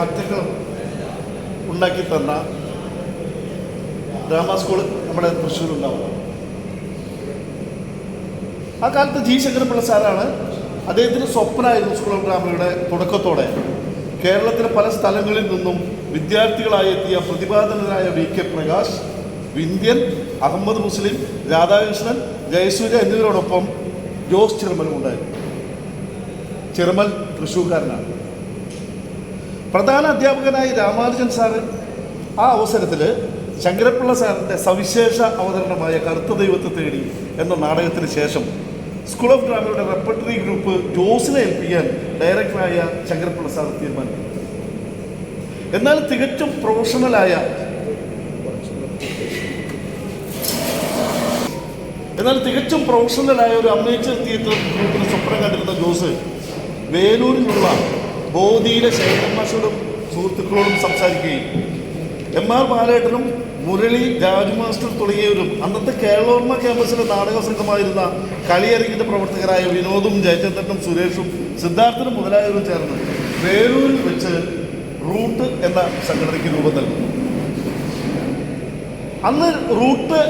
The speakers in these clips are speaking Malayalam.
മാറ്റങ്ങളും ഉണ്ടാക്കി തന്ന ഡ്രാമ സ്കൂൾ നമ്മുടെ തൃശ്ശൂരുണ്ടാവും. ആ കാലത്ത് ജി ശങ്കരപിള്ള സാറാണ് അദ്ദേഹത്തിന് സ്വപ്നമായിരുന്നു സ്കൂൾ ഓഫ് ഡ്രാമയുടെ തുടക്കത്തോടെ. കേരളത്തിലെ പല സ്ഥലങ്ങളിൽ നിന്നും വിദ്യാർത്ഥികളായി എത്തിയ പ്രതിപാദനരായ വി കെ പ്രകാശ് വിന്ധ്യൻ അഹമ്മദ് മുസ്ലിം രാധാകൃഷ്ണൻ ജയസൂര്യ എന്നിവരോടൊപ്പം ജോസ് ചിറമലും ഉണ്ടായിരുന്നു. ചിറമൽ തൃശ്ശൂർക്കാരനാണ്. പ്രധാന അധ്യാപകനായി രാമാനുജൻ സാറ് ആ അവസരത്തിൽ ശങ്കരപ്പിള്ള സാറിന്റെ സവിശേഷ അവതരണമായ കറുത്ത ദൈവത്തെ തേടി എന്ന നാടകത്തിന് ശേഷം സ്കൂൾ ഓഫ് ഡ്രാമയുടെ റെപ്പർട്ടറി ഗ്രൂപ്പ് ജോസിനെ ഏൽപ്പിക്കാൻ ഡയറക്ടറായ ശങ്കരപ്പിള്ള സാർ തീരുമാനിച്ചു എന്നാൽ തികച്ചും പ്രൊഫഷണലായ എന്നാൽ തികച്ചും പ്രൊഫഷണലായ ഒരു അമേച്ചർ തിയേറ്റർ ഗ്രൂപ്പിന് സ്വപ്നം കണ്ടിരുന്ന ജോസ് വേലൂരിലുള്ള ബോധിയിലെ ശേഖരൻ മാഷോടും സുഹൃത്തുക്കളോടും സംസാരിക്കുകയും എം ആർ ബാലേട്ടനും മുരളി രാജു മാസ്റ്റർ തുടങ്ങിയവരും അന്നത്തെ കേരളോർമ്മ ക്യാമ്പസിലെ നാടക സംഘമായിരുന്ന കളിയരങ്ങിന്റെ പ്രവർത്തകരായ വിനോദും ജയചന്ദ്രനും സുരേഷും സിദ്ധാർത്ഥനും മുതലായവരും ചേർന്ന് വേലൂരിൽ വെച്ച് റൂട്ട് എന്ന സംഘടനയ്ക്ക് രൂപം നൽകി അന്ന് റൂട്ട്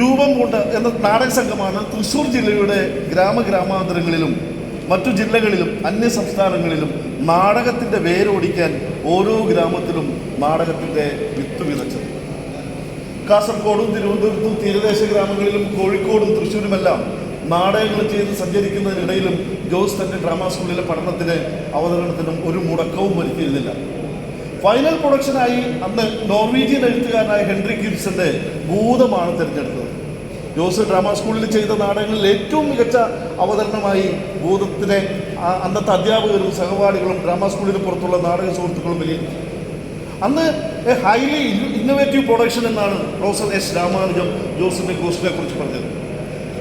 രൂപം കൊണ്ട് എന്ന നാടക സംഘമാണ് തൃശ്ശൂർ ജില്ലയുടെ ഗ്രാമഗ്രാമാന്തരങ്ങളിലും മറ്റു ജില്ലകളിലും അന്യ സംസ്ഥാനങ്ങളിലും നാടകത്തിന്റെ വേരോടിക്കാൻ ഓരോ ഗ്രാമത്തിലും നാടകത്തിന്റെ വിത്ത് വിതച്ചത്. കാസർഗോഡും തിരുവനന്തപുരത്തും തീരദേശ ഗ്രാമങ്ങളിലും കോഴിക്കോടും തൃശ്ശൂരുമെല്ലാം നാടകങ്ങൾ ചെയ്ത് സഞ്ചരിക്കുന്നതിനിടയിലും ജോസ് തന്റെ ഡ്രാമ സ്കൂളിലെ പഠനത്തിന് അവതരണത്തിനും ഒരു മുടക്കവും വരുത്തിയിരുന്നില്ല. ഫൈനൽ പ്രൊഡക്ഷനായി അന്ന് നോർവീജിയൻ എഴുത്തുകാരനായ ഹെൻറി ഗിബ്സന്റെ ഭൂതമാണ് തിരഞ്ഞെടുത്തത്. ജോസ് ഡ്രാമ സ്കൂളിൽ ചെയ്ത നാടകങ്ങളിൽ ഏറ്റവും മികച്ച അവതരണമായി ഭൂതത്തിനെ അന്നത്തെ അധ്യാപകരും സഹപാഠികളും ഡ്രാമ സ്കൂളിന് പുറത്തുള്ള നാടക സുഹൃത്തുക്കളും വിലയിരുത്തി അന്ന് ഹൈലി ഇന്നോവേറ്റീവ് പ്രൊഡക്ഷൻ എന്നാണ് പ്രൊഫസർ എസ് രാമാനുജം ജോസിന്റെ കോഴ്സിനെ കുറിച്ച് പറഞ്ഞത്.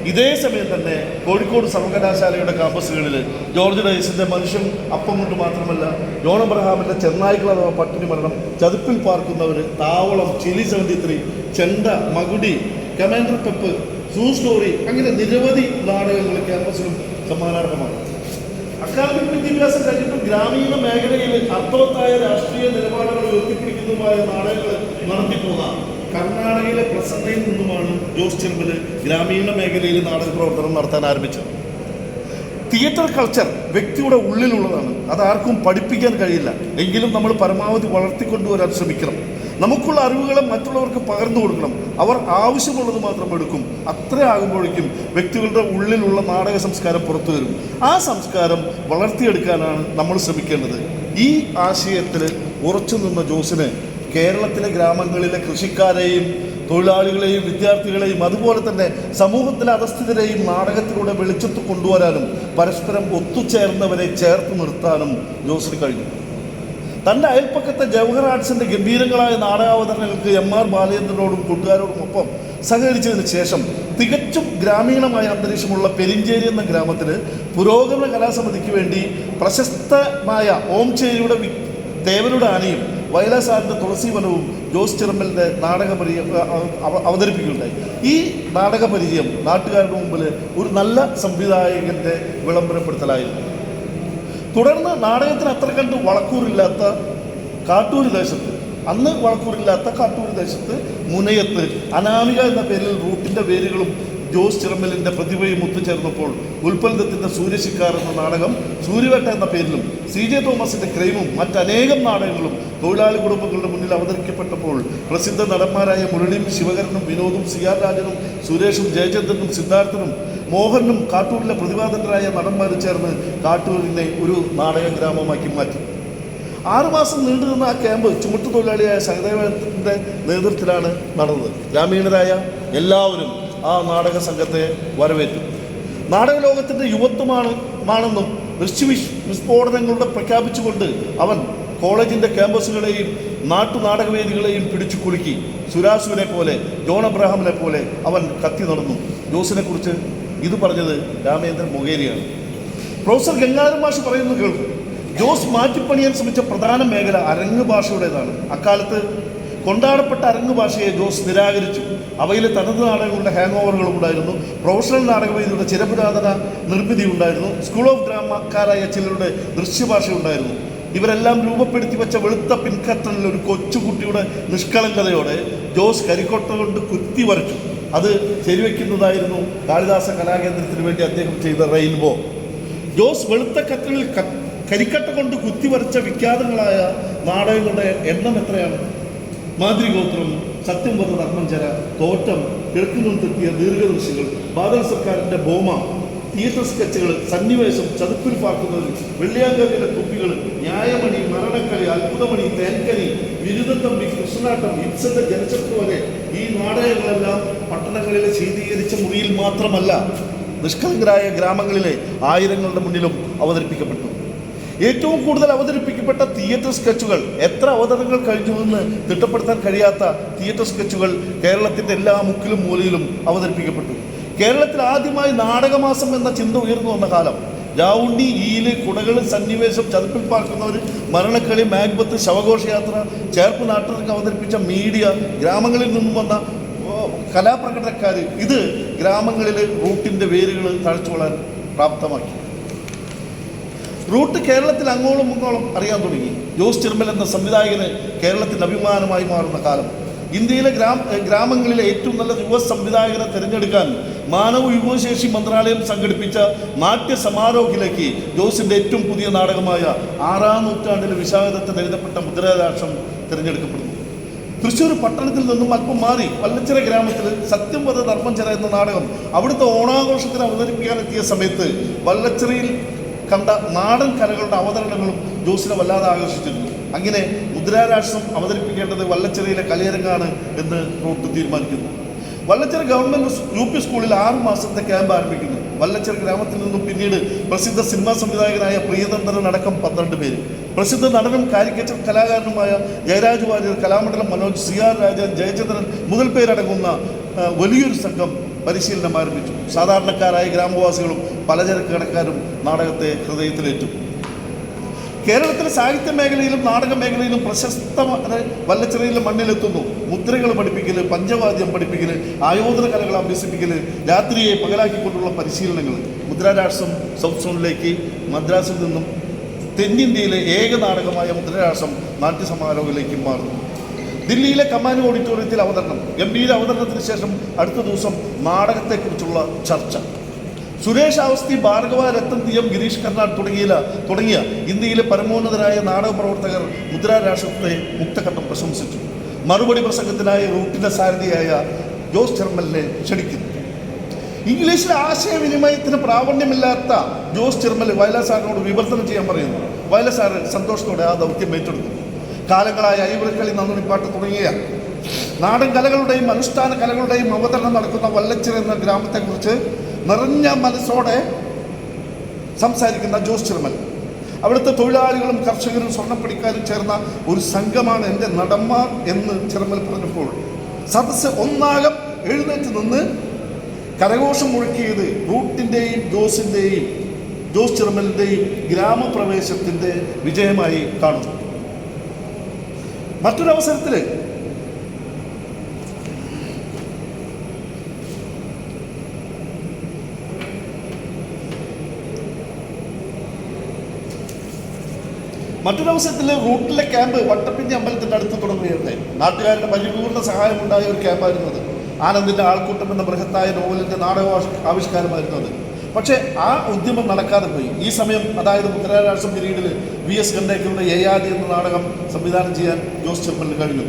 ഇതേ സമയം തന്നെ കോഴിക്കോട് സർവകലാശാലയുടെ ക്യാമ്പസുകളിൽ ജോർജ് ഡൈസിന്റെ മനുഷ്യൻ അപ്പം കൊണ്ട് മാത്രമല്ല ജോൺ അബ്രഹാമിന്റെ ചെന്നായ്ക്കൾ അഥവാ പട്ടിണി മരണം. ചതുപ്പിൽ പാർക്കുന്നവർ താവളം ചിലി സെവന്റി ത്രീ ചെണ്ട മകുടി കമാൻഡർ പെപ്പ് സൂ സ്റ്റോറി അങ്ങനെ നിരവധി നാടകങ്ങൾ ക്യാമ്പസിലും സമ്മാനാർഹമാണ്. അക്കാദമിക് വിദ്യാഭ്യാസം കഴിഞ്ഞിട്ടും ഗ്രാമീണ മേഖലയിൽ അർത്ഥവത്തായ രാഷ്ട്രീയ നിലപാടുകൾ ഉയർത്തിപ്പിടിക്കുന്നതുമായ നാടകങ്ങൾ നടത്തിപ്പോന്ന കർണാടകയിലെ പ്രസന്നയിൽ നിന്നുമാണ് ജോസ് ചെമ്പിൽ ഗ്രാമീണ മേഖലയിൽ നാടക പ്രവർത്തനം നടത്താൻ ആരംഭിച്ചത്. തിയേറ്റർ കൾച്ചർ വ്യക്തിയുടെ ഉള്ളിലുള്ളതാണ്. അത് ആർക്കും പഠിപ്പിക്കാൻ കഴിയില്ല. എങ്കിലും നമ്മൾ പരമാവധി വളർത്തിക്കൊണ്ടുവരാൻ ശ്രമിക്കണം. നമുക്കുള്ള അറിവുകളെ മറ്റുള്ളവർക്ക് പകർന്നു കൊടുക്കണം. അവർ ആവശ്യമുള്ളത് മാത്രം എടുക്കും. അത്ര ആകുമ്പോഴേക്കും വ്യക്തികളുടെ ഉള്ളിലുള്ള നാടക സംസ്കാരം പുറത്തു വരും. ആ സംസ്കാരം വളർത്തിയെടുക്കാനാണ് നമ്മൾ ശ്രമിക്കേണ്ടത്. ഈ ആശയത്തിൽ ഉറച്ചു നിന്ന ജോസിന് കേരളത്തിലെ ഗ്രാമങ്ങളിലെ കൃഷിക്കാരെയും തൊഴിലാളികളെയും വിദ്യാർത്ഥികളെയും അതുപോലെ തന്നെ സമൂഹത്തിലെ അധസ്ഥിതരെയും നാടകത്തിലൂടെ വെളിച്ചത്ത് കൊണ്ടുവരാനും പരസ്പരം ഒത്തുചേർന്നവരെ ചേർത്ത് നിർത്താനും ജോസിന് കഴിഞ്ഞു. തന്റെ അയൽപ്പക്കത്തെ ജവഹർ ആർട്സിന്റെ ഗംഭീരങ്ങളായ നാടകാവതരണങ്ങൾക്ക് എം ആർ ബാലചന്ദ്രനോടും കൂട്ടുകാരോടും ഒപ്പം സഹകരിച്ചതിന് ശേഷം തികച്ചും ഗ്രാമീണമായ അന്തരീക്ഷമുള്ള പെരിഞ്ചേരി എന്ന ഗ്രാമത്തിൽ പുരോഗമന കലാസമിതിക്ക് വേണ്ടി പ്രശസ്തമായ ഓംചേരിയുടെ തേവരുടെ ആനയും വയലാസാറിന്റെ തുളസി വനവും ജോസ് ചിറമ്പലിന്റെ നാടക പരിചയം അവ- അവതരിപ്പിക്കുകയുണ്ടായി. ഈ നാടക പരിചയം നാട്ടുകാരുടെ മുമ്പിൽ ഒരു നല്ല സംവിധായകന്റെ വിളംബരപ്പെടുത്തലായിരുന്നു. തുടർന്ന് നാടകത്തിന് അത്ര കണ്ട് വളക്കൂറില്ലാത്ത കാട്ടൂർ ദേശത്ത് അന്ന് വളക്കൂറില്ലാത്ത കാട്ടൂർ ദേശത്ത് മുനയത്ത് അനാമിക എന്ന പേരിൽ റൂട്ടിന്റെ പേരുകളും ജോസ് ചിറമ്പലിന്റെ പ്രതിഭയും ഒത്തുചേർന്നപ്പോൾ ഉൽപ്പന്നത്തിന്റെ സൂര്യശിക്കാർ എന്ന നാടകം സൂര്യവേട്ട എന്ന പേരിലും സി ജെ തോമസിന്റെ ക്രൈമും മറ്റനേകം നാടകങ്ങളും തൊഴിലാളി കുടുംബങ്ങളുടെ മുന്നിൽ അവതരിക്കപ്പെട്ടപ്പോൾ പ്രസിദ്ധ നടന്മാരായ മുരളിയും ശിവകരനും വിനോദും സി ആർ രാജനും സുരേഷും ജയചന്ദ്രനും സിദ്ധാർത്ഥനും മോഹനും കാട്ടൂരിലെ പ്രതിപാദനരായ നടന്മാർ ചേർന്ന് കാട്ടൂരിനെ ഒരു നാടക ഗ്രാമമാക്കി മാറ്റി. ആറുമാസം നീണ്ടുനിന്ന ആ ക്യാമ്പ് ചുമട്ടുതൊഴിലാളിയായ സഹദേവന്റെ നേതൃത്വത്തിലാണ് നടന്നത്. ഗ്രാമീണരായ എല്ലാവരും ആ നാടക സംഘത്തെ വരവേറ്റു. നാടക ലോകത്തിന്റെ യുവത്വമാണ് ആണെന്നും വൃശ്ചി വിസ്ഫോടനങ്ങളുടെ പ്രഖ്യാപിച്ചുകൊണ്ട് അവൻ കോളേജിന്റെ ക്യാമ്പസുകളെയും നാട്ടു നാടകവേദികളെയും പിടിച്ചു കുലുക്കി. സുരാസുവിനെ പോലെ ജോൺ അബ്രഹാമിനെ പോലെ അവൻ കത്തി നടന്നു. ജോസിനെ കുറിച്ച് ഇത് പറഞ്ഞത് രാമേന്ദ്രൻ മുഖേരിയാണ്. പ്രൊഫസർ ഗംഗാധരൻ മാഷ് പറയുന്നത് കേൾക്കും. ജോസ് മാറ്റിപ്പണിയാൻ ശ്രമിച്ച പ്രധാന മേഖല അരങ്ങ് ഭാഷയുടേതാണ്. അക്കാലത്ത് കൊണ്ടാടപ്പെട്ട അരങ്ങ് ഭാഷയെ ജോസ് നിരാകരിച്ചു. അവയിൽ തനത് നാടകങ്ങളുടെ ഹാങ് ഓവറുകളും ഉണ്ടായിരുന്നു പ്രൊഫഷണൽ നാടകവേദിയുടെ ചിരപുരാതന നിർമ്മിതി ഉണ്ടായിരുന്നു. സ്കൂൾ ഓഫ് ഡ്രാമക്കാരായ ചിലരുടെ ദൃശ്യഭാഷ ഉണ്ടായിരുന്നു ഇവരെല്ലാം രൂപപ്പെടുത്തി വെച്ച വെളുത്ത പിൻകത്തലിൽ ഒരു കൊച്ചുകുട്ടിയുടെ നിഷ്കളങ്കതയോടെ ജോസ് കരിക്കൊട്ട കൊണ്ട് കുത്തി വരച്ചു. അത് ശരിവെക്കുന്നതായിരുന്നു കാളിദാസ കലാകേന്ദ്രത്തിന് വേണ്ടി അദ്ദേഹം ചെയ്ത റെയിൻബോ ജോസ് വെളുത്ത കത്തലിൽ കരിക്കട്ട കൊണ്ട് കുത്തി വരച്ച വിഖ്യാതങ്ങളായ നാടകങ്ങളുടെ എണ്ണം എത്രയാണ്? മാതൃഗോത്രം സത്യം പറഞ്ഞ ധർമ്മഞ്ചര തോറ്റം കിഴക്കുനിന്നെത്തിയ ദീർഘദൃശ്യങ്ങൾ ബാദൽ സർക്കാരിന്റെ ബോമ തിയേറ്റർ സ്കെച്ചുകൾ സന്നിവേശം ചതുപ്പിൽ പാർക്കുന്നത് വെള്ളിയാങ്കലിലെ കുപ്പികൾ ന്യായമണി മരണക്കളി അത്ഭുതമണി തേൻകനി ബിരുദത്തമ്പി കൃഷ്ണനാട്ടം ഇബ്സന്റെ ജനശത്രു വരെ ഈ നാടകങ്ങളെല്ലാം പട്ടണങ്ങളിലെ ശീതീകരിച്ച മുറിയിൽ മാത്രമല്ല നിഷ്കളങ്കരായ ഗ്രാമങ്ങളിലെ ആയിരങ്ങളുടെ മുന്നിലും അവതരിപ്പിക്കപ്പെട്ടു. ഏറ്റവും കൂടുതൽ അവതരിപ്പിക്കപ്പെട്ട തിയേറ്റർ സ്കെച്ചുകൾ എത്ര അവതരണങ്ങൾ കഴിഞ്ഞുവെന്ന് തിട്ടപ്പെടുത്താൻ കഴിയാത്ത തിയേറ്റർ സ്കെച്ചുകൾ കേരളത്തിന്റെ എല്ലാ മുക്കിലും മൂലയിലും അവതരിപ്പിക്കപ്പെട്ടു. കേരളത്തിൽ ആദ്യമായി നാടകമാസം എന്ന ചിന്ത ഉയർന്നു വന്ന കാലം രാവുണ്ടി ഈൽ കുടകൾ സന്നിവേശം ചതുപ്പിൽ പാർക്കുന്നവർ മരണക്കളി മാഗ്ബത്ത് ശവഘോഷയാത്ര ചേർപ്പ് നാട്ടുകാർക്ക് അവതരിപ്പിച്ച മീഡിയ ഗ്രാമങ്ങളിൽ നിന്നും വന്ന കലാപ്രകടനക്കാർ ഇത് ഗ്രാമങ്ങളിൽ റൂട്ടിന്റെ വേരുകൾ തഴച്ചുകൊള്ളാൻ പ്രാപ്തമാക്കി. റൂട്ട് കേരളത്തിൽ അങ്ങോളം ഇങ്ങോളം അറിയാൻ തുടങ്ങി. ജോസ് ചിർമൽ എന്ന സംവിധായകന് കേരളത്തിന്റെ അഭിമാനമായി മാറുന്ന കാലം. ഇന്ത്യയിലെ ഗ്രാമ ഗ്രാമങ്ങളിലെ ഏറ്റവും നല്ല യുവ സംവിധായകനെ തിരഞ്ഞെടുക്കാൻ മാനവ വിഭവശേഷി മന്ത്രാലയം സംഘടിപ്പിച്ച നാട്യ സമാരോഹിലേക്ക് ജോസിന്റെ ഏറ്റവും പുതിയ നാടകമായ ആറാം നൂറ്റാണ്ടിലെ വിശാഖത്തെ എഴുതപ്പെട്ട മുദ്രാരാക്ഷം തിരഞ്ഞെടുക്കപ്പെടുന്നു. തൃശ്ശൂർ പട്ടണത്തിൽ നിന്നും അല്പം മാറി വല്ലച്ചിറ ഗ്രാമത്തിൽ സത്യം വധ ധർമ്മഞ്ചര എന്ന നാടകം അവിടുത്തെ ഓണാഘോഷത്തിന് അവതരിപ്പിക്കാനെത്തിയ സമയത്ത് വല്ലച്ചിറയിൽ കണ്ട നാടൻ കലകളുടെ അവതരണങ്ങളും ജോസിനെ വല്ലാതെ ആകർഷിച്ചിരുന്നു. അങ്ങനെ മുദ്രാരാഷ്ട്രം അവതരിപ്പിക്കേണ്ടത് വല്ലച്ചിറയിലെ കലയരങ്ങാണ് എന്ന് റോട്ട് തീരുമാനിക്കുന്നു. വല്ലച്ചിറ ഗവൺമെന്റ് യു പി സ്കൂളിൽ ആറ് മാസത്തെ ക്യാമ്പ് ആരംഭിക്കുന്നു. വല്ലച്ചിറ ഗ്രാമത്തിൽ നിന്നും പിന്നീട് പ്രസിദ്ധ സിനിമാ സംവിധായകനായ പ്രിയതന്ത്രൻ അടക്കം പന്ത്രണ്ട് പേര്. പ്രസിദ്ധ നടനും കാരിക്കേച്ചർ കലാകാരനുമായ ജയരാജ് വാര്യർ കലാമണ്ഡലം മനോജ് സി ആർ രാജൻ ജയചന്ദ്രൻ മുതൽ പേരടങ്ങുന്ന വലിയൊരു സംഘം പരിശീലനം ആരംഭിച്ചു. സാധാരണക്കാരായ ഗ്രാമവാസികളും പലചരക്ക് കടക്കാരും നാടകത്തെ ഹൃദയത്തിലേറ്റു. കേരളത്തിലെ സാഹിത്യ മേഖലയിലും നാടക മേഖലയിലും പ്രശസ്തമായ വല്ലച്ചിറയിലെ മണ്ണിലെത്തുന്നു. മുദ്രകൾ പഠിപ്പിക്കൽ പഞ്ചവാദ്യം പഠിപ്പിക്കൽ ആയോധന കലകൾ അഭ്യസിപ്പിക്കൽ രാത്രിയെ പകലാക്കിക്കൊണ്ടുള്ള പരിശീലനങ്ങൾ. മുദ്രാരാഷ്ട്രം സൗത്ത് സോണിലേക്ക് മദ്രാസിൽ നിന്നും തെന്നിന്ത്യയിലെ ഏക നാടകമായ മുദ്രാരാഷ്ട്രം നാട്യസമാരോഹത്തിലേക്ക് മാറുന്നു. ദില്ലിയിലെ കമാൻഡ് ഓഡിറ്റോറിയത്തിൽ അവതരണം. ഗംഭീര അവതരണത്തിന് ശേഷം അടുത്ത ദിവസം നാടകത്തെക്കുറിച്ചുള്ള ചർച്ച. സുരേഷ് അവസ്ഥി ഭാർഗവ രത്തൻ തി എം ഗിരീഷ് കർണാട് തുടങ്ങിയ തുടങ്ങിയ ഇന്ത്യയിലെ പരമോന്നതരായ നാടക പ്രവർത്തകർ മുദ്രാരാഷ്ട്രത്തെ മുക്തഘട്ടം പ്രശംസിച്ചു. മറുപടി പ്രസംഗത്തിനായി റൂട്ടിന്റെ സാരഥിയായ ജോസ് ചെർമലിനെ ക്ഷണിക്കുന്നു. ഇംഗ്ലീഷിൽ ആശയവിനിമയത്തിന് പ്രാവണ്യമില്ലാത്ത ജോസ് ചെർമൽ വയലാർ സാറിനോട് വിവർത്തനം ചെയ്യാൻ പറയുന്നു. വയലാർ സാർ സന്തോഷത്തോടെ ആ ദൗത്യം ഏറ്റെടുക്കുന്നു. കാലങ്ങളായ ഐവറിക്കളി നന്ദുണിപ്പാട്ട് തുടങ്ങിയ നാടൻ കലകളുടെയും അനുഷ്ഠാന കലകളുടെയും അവതരണം നടക്കുന്ന വല്ലച്ചിറ എന്ന ഗ്രാമത്തെക്കുറിച്ച് നിറഞ്ഞ മനസ്സോടെ സംസാരിക്കുന്ന ജോസ് ചിറമൽ. അവിടുത്തെ തൊഴിലാളികളും കർഷകരും സ്വർണപ്പടിക്കാരും ചേർന്ന ഒരു സംഘമാണ് എന്റെ നടന്മാർ എന്ന് ചിറമൽ പറഞ്ഞപ്പോൾ സദസ്സ് ഒന്നാകം എഴുന്നേറ്റ് നിന്ന് കരഘോഷം മുഴക്കിയത് റൂട്ടിന്റെയും ജോസിന്റെയും ജോസ് ചിറമലിന്റെയും ഗ്രാമപ്രവേശത്തിന്റെ വിജയമായി കാണുന്നു. മറ്റൊരവസരത്തിൽ മറ്റൊരവസരത്തിൽ റൂട്ടിലെ ക്യാമ്പ് വട്ടപ്പിഞ്ഞ അമ്പലത്തിന്റെ അടുത്ത് തുടങ്ങുകയുണ്ടായി നാട്ടുകാരുടെ പരിപൂർണ സഹായമുണ്ടായ ഒരു ക്യാമ്പായിരുന്നു ആനന്ദിന്റെ ആൾക്കൂട്ടം എന്ന ബൃഹത്തായ നോവലിന്റെ നാടക ആവിഷ്കാരമായിരുന്നു അത്. പക്ഷേ ആ ഉദ്യമം നടക്കാതെ പോയി. ഈ സമയം അതായത് മുദ്രാരാഷ്ട്രം പിരീഡിൽ വി എസ് ഖണ്ടേക്കറുടെ യയാദി എന്ന നാടകം സംവിധാനം ചെയ്യാൻ ജോസ് ചെപ്പലിന് കഴിഞ്ഞു.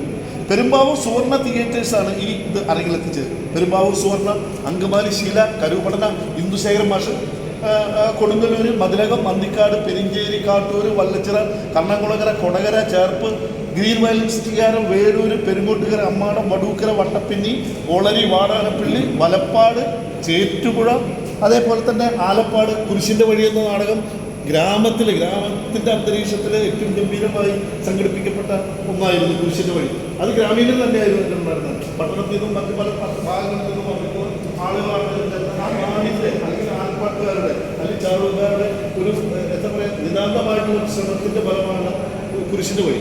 പെരുമ്പാവൂർ സുവർണ തിയേറ്റേഴ്സാണ് ഈ ഇത് അരങ്ങിലെത്തിച്ചത്. പെരുമ്പാവൂർ സുവർണ അങ്കമാലി ശീല കരുപടന ഇന്ദുശേഖരൻ മാഷ് കൊടുങ്ങല്ലൂര് മതിലകം മന്തിക്കാട് പെരിഞ്ചേരി കാട്ടൂർ വല്ലച്ചിറ കണ്ണംകുളങ്ങര കൊടകര ചേർപ്പ് ഗ്രീൻ വയലിൻസ്റ്റുകാരം വേടൂര് പെരുങ്ങോട്ടുകര അമ്മാടം വടൂക്കര വട്ടപ്പിന്നി ഒളരി വാടാനപ്പള്ളി വലപ്പാട് ചേറ്റുപുഴ അതേപോലെ തന്നെ ആലപ്പാട് കുരിശിന്റെ വഴി എന്ന നാടകം ഗ്രാമത്തിൽ ഗ്രാമത്തിന്റെ അന്തരീക്ഷത്തിൽ ഏറ്റവും ഗംഭീരമായി സംഘടിപ്പിക്കപ്പെട്ട ഒന്നായിരുന്നു കുരിശിന്റെ വഴി. അത് ഗ്രാമീണർ തന്നെയായിരുന്നു എന്റെ ഉണ്ടായിരുന്നത് പട്ടണത്തിൽ നിന്നും മറ്റു പല ഭാഗങ്ങളിൽ നിന്നും പറഞ്ഞപ്പോൾ ആളുകളാണ് അല്ലെങ്കിൽ ആൽപ്പാട്ടുകാരുടെ അല്ലെങ്കിൽ ചാറുകാരുടെ ഒരു എന്താ പറയുക നിതാന്തമായിട്ടുള്ള ശ്രമത്തിന്റെ ഫലമാണ് കുരിശിന്റെ വഴി.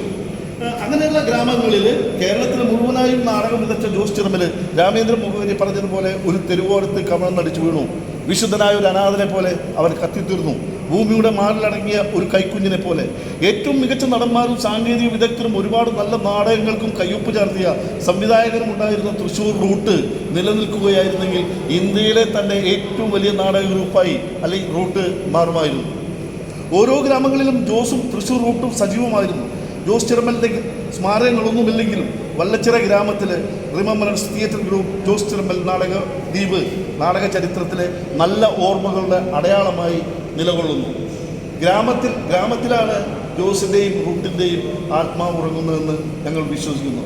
അങ്ങനെയുള്ള ഗ്രാമങ്ങളിൽ കേരളത്തിൽ മുഴുവനായും നാടകം വിതച്ച ജോസ് ചിറമൽ രാമേന്ദ്രൻ മുഖവരി പറഞ്ഞതുപോലെ ഒരു തെരുവോരത്ത് കമഴ്ന്നടിച്ചു വീണു. വിശുദ്ധനായ ഒരു അനാഥനെ പോലെ അവൻ കത്തിത്തീർന്നു. ഭൂമിയുടെ മാറിലടങ്ങിയ ഒരു കൈക്കുഞ്ഞിനെ പോലെ. ഏറ്റവും മികച്ച നടന്മാരും സാങ്കേതിക വിദഗ്ധരും ഒരുപാട് നല്ല നാടകങ്ങൾക്കും കയ്യൊപ്പ് ചേർത്തിയ സംവിധായകരും ഉണ്ടായിരുന്ന തൃശ്ശൂർ റൂട്ട് നിലനിൽക്കുകയായിരുന്നെങ്കിൽ ഇന്ത്യയിലെ തന്നെ ഏറ്റവും വലിയ നാടക ഗ്രൂപ്പായി അല്ലെങ്കിൽ റൂട്ട് മാറുമായിരുന്നു. ഓരോ ഗ്രാമങ്ങളിലും ജോസും തൃശ്ശൂർ റൂട്ടും സജീവമായിരുന്നു. ജോസ് ചിറമലിന്റെ സ്മാരകങ്ങളൊന്നുമില്ലെങ്കിലും വല്ലച്ചിറ ഗ്രാമത്തിൽ remembrance theatre group Jose Chirambal നാടക ദ്വീപ് നാടക ചരിത്രത്തിലെ നല്ല ഓർമ്മകളുടെ അടയാളമായി നിലകൊള്ളുന്നു. ഗ്രാമത്തിൽ ഗ്രാമത്തിലാണ് ജോസിന്റെയും റൂട്ടിന്റെയും ആത്മാവ് ഉറങ്ങുന്നതെന്ന് ഞങ്ങൾ വിശ്വസിക്കുന്നു.